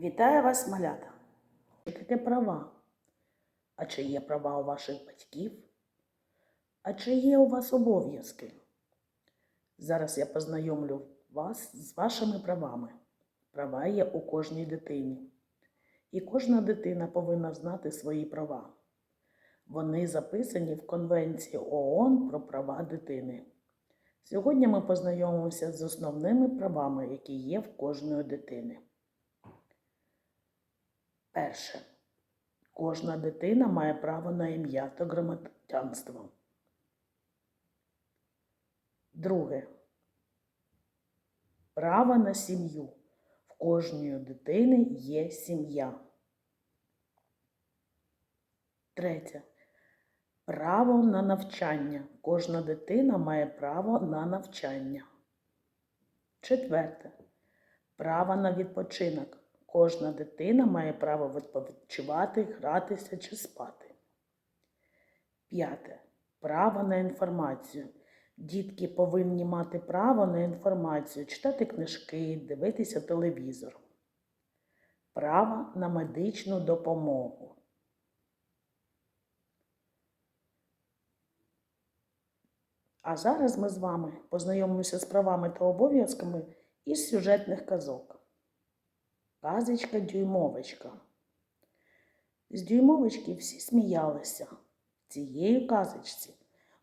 Вітаю вас, малята! Що таке права? А чи є права у ваших батьків? А чи є у вас обов'язки? Зараз я познайомлю вас з вашими правами. Права є у кожній дитині. І кожна дитина повинна знати свої права. Вони записані в Конвенції ООН про права дитини. Сьогодні ми познайомимося з основними правами, які є в кожної дитини. Перше. Кожна дитина має право на ім'я та громадянство. Друге. Право на сім'ю. В кожної дитини є сім'я. Третє. Право на навчання. Кожна дитина має право на навчання. Четверте. Право на відпочинок. Кожна дитина має право відпочивати, гратися чи спати. П'яте. Право на інформацію. Дітки повинні мати право на інформацію, читати книжки, дивитися телевізор. Право на медичну допомогу. А зараз ми з вами познайомимося з правами та обов'язками із сюжетних казок. Казочка Дюймовочка. З Дюймовочки всі сміялися. В цієї казочці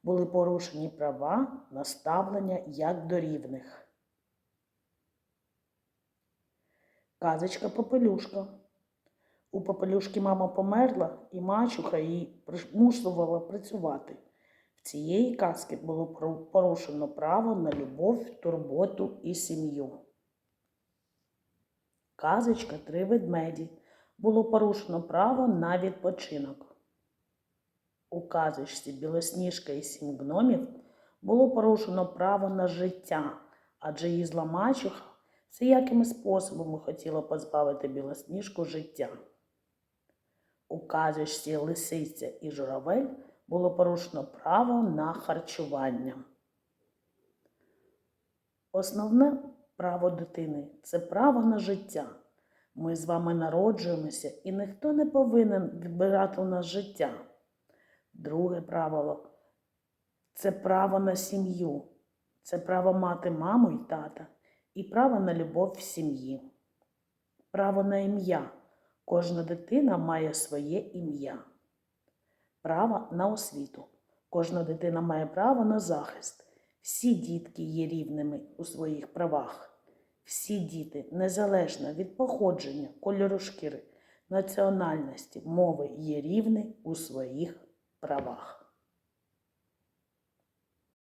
були порушені права на ставлення як до рівних. Казочка Попелюшка. У Попелюшки мама померла, і мачуха її примушувала працювати. В цієї казки було порушено право на любов, турботу і сім'ю. Казочка Три ведмеді. Було порушено право на відпочинок. У казочці Білосніжка і сім гномів було порушено право на життя, адже її зла мачуха всіякими способами хотіла позбавити Білосніжку життя. У казочці Лисиця і Журавель було порушено право на харчування. Основне право дитини це право на життя. Ми з вами народжуємося, і ніхто не повинен відбирати у нас життя. Друге правило це право на сім'ю, це право мати маму і тата, і право на любов в сім'ї. Право на ім'я. Кожна дитина має своє ім'я. Право на освіту. Кожна дитина має право на захист. Всі дітки є рівними у своїх правах. Всі діти, незалежно від походження, кольору шкіри, національності, мови, є рівні у своїх правах.